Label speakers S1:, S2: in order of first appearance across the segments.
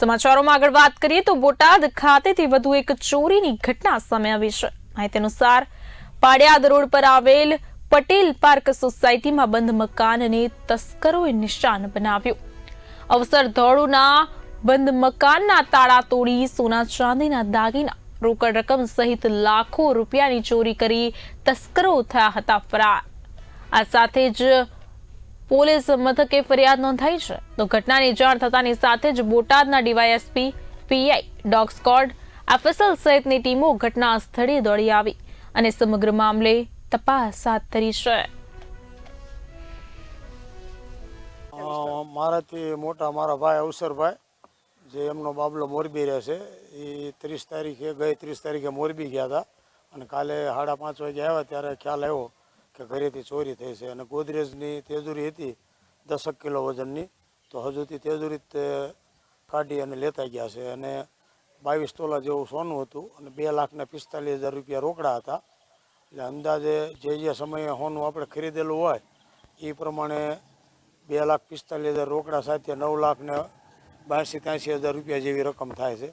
S1: સમાચારોમાં આગળ વાત કરીએ તો બોટાદ ખાતેથી વધુ એક ચોરીની ઘટના સામે આવી છે. માહિતી અનુસાર પાડિયાદ રોડ પર આવેલ પટેલ પાર્ક સોસાયટીમાં બંધ મકાનને તસ્કરોએ નિશાન બનાવ્યું. અવસર ધોળુના બંધ મકાનના તાળા તોડી સોના ચાંદીના દાગીના, રોકડ રકમ સહિત લાખો રૂપિયાની ચોરી કરી તસ્કરો થયા હતા ફરાર. આ સાથે જ પોલીસ મથકે ફરિયાદ નોંધાઈ છે. તો ઘટનાની જાણ થતાની સાથે જ બોટાદના DYSP PI dog squad FSL સહિતની ટીમો ઘટના સ્થળે દોડી આવી અને સમગ્ર મામલે તપાસ હાથ ધરી છે.
S2: મારાથી મોટા મારા ભાઈ અવસરભાઈ, જે એમનો બાબલો મોરબી રહે છે, એ ત્રીસ તારીખે, ગઈ ત્રીસ તારીખે મોરબી ગયા હતા અને કાલે સાડા પાંચ વાગે આવ્યા ત્યારે ખ્યાલ આવ્યો કે ઘરેથી ચોરી થઈ છે. અને ગોદરેજની તેજુરી હતી દસક કિલો વજનની. તો હજુથી તેજુરી કાઢી અને લેતા ગયા છે. અને બાવીસ તોલા જેવું સોનું હતું અને બે લાખને પિસ્તાલીસ હજાર રૂપિયા રોકડા હતા. એટલે અંદાજે જે જે સમયે સોનું આપણે ખરીદેલું હોય એ પ્રમાણે બે લાખ પિસ્તાલીસ હજાર રોકડા સાથે નવ લાખને બાસી ત્યાંસી હજાર રૂપિયા જેવી રકમ થાય છે.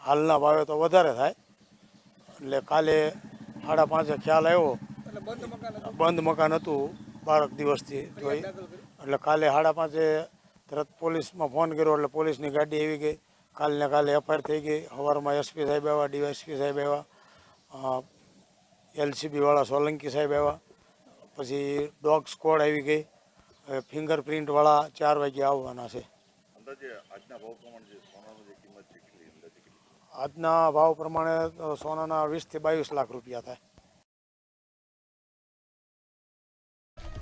S2: હાલના ભાવે તો વધારે થાય. એટલે કાલે સાડા પાંચે ખ્યાલ આવ્યો બંધ મકાન હતું? બારક દિવસથી જોઈ. એટલે કાલે સાડા પાંચે તરત પોલીસમાં ફોન કર્યો એટલે પોલીસની ગાડી આવી ગઈ. કાલને કાલે એફઆઈઆર થઈ ગઈ. સવારમાં એસપી સાહેબ આવ્યા ડીવાયસપી સાહેબ આવ્યા એલસીબીવાળા સોલંકી સાહેબ આવ્યા. પછી ડોગ સ્કોડ આવી ગઈ. ફિંગરપ્રિન્ટવાળા ચાર વાગે આવવાના છે.
S3: આજના ભાવ પ્રમાણે જે સોનાની જે કિંમત છે કેટલી અંદાજે? કેટલી
S2: આજના ભાવ પ્રમાણે તો સોનાના વીસથી બાવીસ લાખ રૂપિયા થાય.